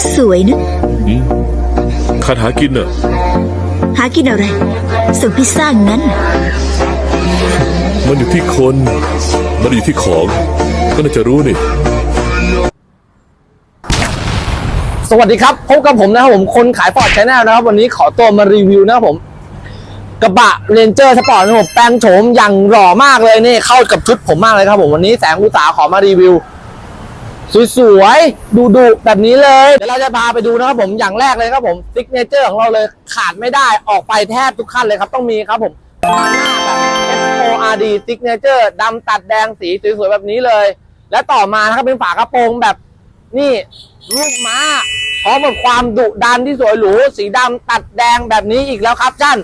ก็สวยนะอืมข้าหากินน่ะ หากินอะไร ส่งพิซซ่างั้นน่ะมันอยู่ที่คน มันอยู่ที่ของ ก็น่าจะรู้นี่ สวัสดีครับ พบกับผมนะครับผมคนขายฟอร์ดชแนลนะครับ วันนี้ขอตัวมารีวิวนะครับผม กระบะเรนเจอร์สปอร์ตนะครับผมแปลงโฉมอย่างหล่อมากเลยนี่ เข้ากับชุดผมมากเลยครับผมวันนี้แสงอุตสาหขอมารีวิว สวยๆดูดูๆแบบนี้เลยเดี๋ยวเราจะพาไปดูนะครับผมอย่างแรกเลยครับผมซิกเนเจอร์ของเราเลยขาดไม่ได้ออกไปแทบทุกขั้นเลยครับต้องมีครับผมหน้าแบบ FORD Signature ดำตัดแดงสีสวยๆแบบนี้เลย และต่อมานะครับเป็นฝากระโปรงแบบนี่รูปม้าพร้อมกับความดุดันที่สวยหรูสีดำตัดแดงแบบนี้อีกแล้วครับท่าน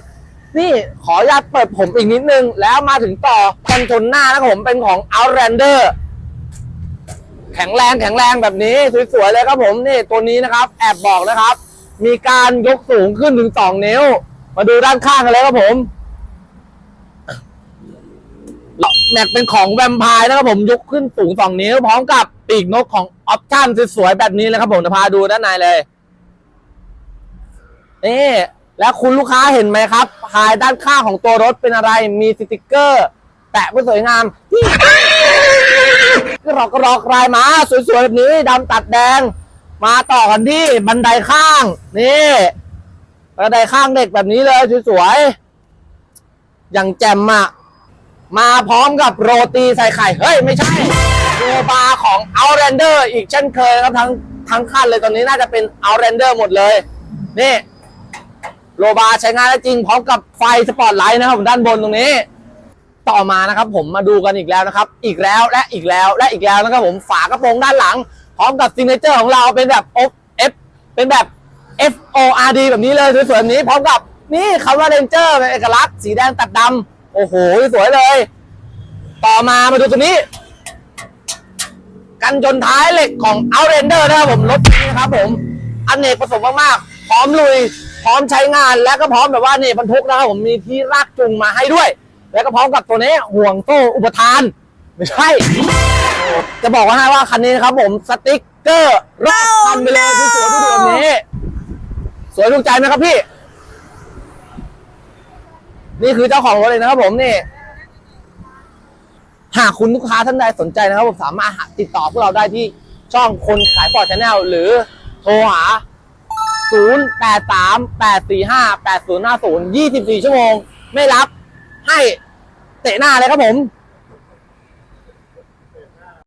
นี่ขออนุญาตเปิดผมอีกนิดนึง แล้วมาถึงต่อกันชนหน้านะครับผมเป็นของ Outlander แข็งแรงแข็งแรงแบบนี้สวยๆเลยครับผมนี่ตัวนี้นะครับ แอบบอกนะครับ มีการยกสูงขึ้นถึง2นิ้ว มาดูด้านข้างกันเลยครับผมแม็กเป็นของแวมไพร์นะครับผมยกขึ้นสูง2นิ้ว พร้อมกับปีกนกของออปชั่นสวยๆแบบนี้เลยครับผมจะพาดูด้านในเลยนี่แล้วคุณลูกค้าเห็นไหมครับภายด้านข้างของตัวรถเป็นอะไร มีสติกเกอร์ แปะไว้สวยงามที่ กรอกกรอกลายมาสวยๆแบบนี้ดำตัดแดง มาต่อกันที่บันไดข้างนี่บันไดข้างเด็กแบบนี้เลยสวยๆอย่างแจ่มอะมาพร้อมกับโรตีใส่ไข่ เฮ้ย ไม่ใช่โรบาร์ของ Outlander อีกเช่นเคยครับทั้งทั้งคันเลยตอนนี้น่าจะเป็น Outlander หมดเลย นี่โลบาร์ใช้งานได้จริงพร้อมกับไฟสปอตไลท์นะครับด้านบนตรงนี้ ต่อมานะครับผมมาดูกันอีกแล้วนะครับ อีกแล้วและอีกแล้วและอีกแล้วนะครับผมฝากระโปรงด้านหลัง พร้อมกับซิงเกิลของเราเป็นแบบ F F เป็นแบบ F O R D แบบนี้เลยสวยๆแบบนี้พร้อมกับนี่คำว่าเรนเจอร์เป็นเอกลักษณ์สีแดงตัดดำโอ้โหสวยเลย ต่อมามาดูตัวนี้ กันชนท้ายเหล็กของ Outlander นะครับผมรถนี้นะครับผมอันเนกประสงค์มากๆพร้อมลุย พร้อมใช้งานและก็พร้อมแบบว่านี่บรรทุกนะครับผมมีที่ลากจูงมาให้ด้วย แล้วก็พร้อมกับตัวนี้ห่วงโซ่อุปทาน ไม่ใช่ จะบอกว่าให้ว่าคันนี้นะครับผมสติ๊กเกอร์รอบคันไปเลยที่สวยทุกแบบนี้ สวยถูกใจไหมครับพี่ นี่คือเจ้าของรถเลยนะครับผมนี่หากคุณลูกค้าท่านใดสนใจนะครับผมสามารถติดต่อพวกเราได้ที่ช่องคนขายฟอร์ดชาแนลหรือโทรหา 0 8 3 8 4 5 8 0 5 0 24 ชั่วโมง ไม่รับให้ เตะหน้าเลยครับผม